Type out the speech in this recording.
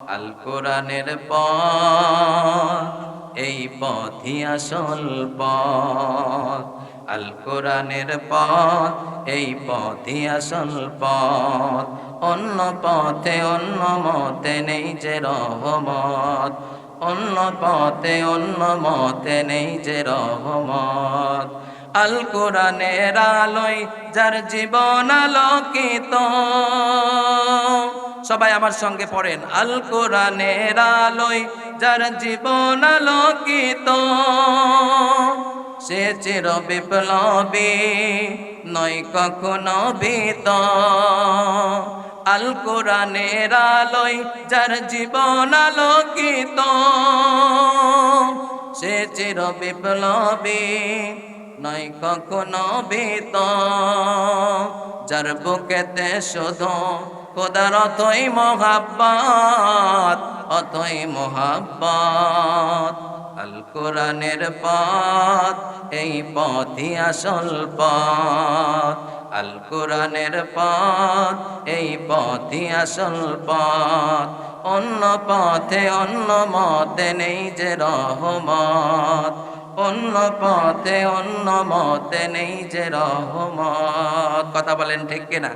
আল কোরআনের পথ, এই পথই আসল পথ। আল কোরআনের পথ, এই পথই আসল পথ। অন্য পথে অন্য মতে নেই যে রহমত। অন্য পথে অন্য মতে নেই যে রহমত। আল কোরআনের আলোয় যার জীবন আলোকিত সবাই আমার সঙ্গে পড়েন। আল কোরআনের আলোয় যার জীবন আলোকিত, সে চির বিপ্লবী, নয় কখনো ভীত। আল কোরআনের আলোয় যার জীবন আলোকিত, সে চির বিপ্লবী, নয় কখনো ভীত। যার বুকেতে শুধু খোদার অতই মহাব্বাত অতই মহাব্বাত। আল কোরআনের পথ, এই পথই আসল পথ। আল কোরআনের পথ, এই পথই আসল পথ। অন্য পথে অন্য মতে নেই যে রহমত। অন্য পথে অন্য মতে নেই যে রহমত। কথা বলেন ঠিক কিনা?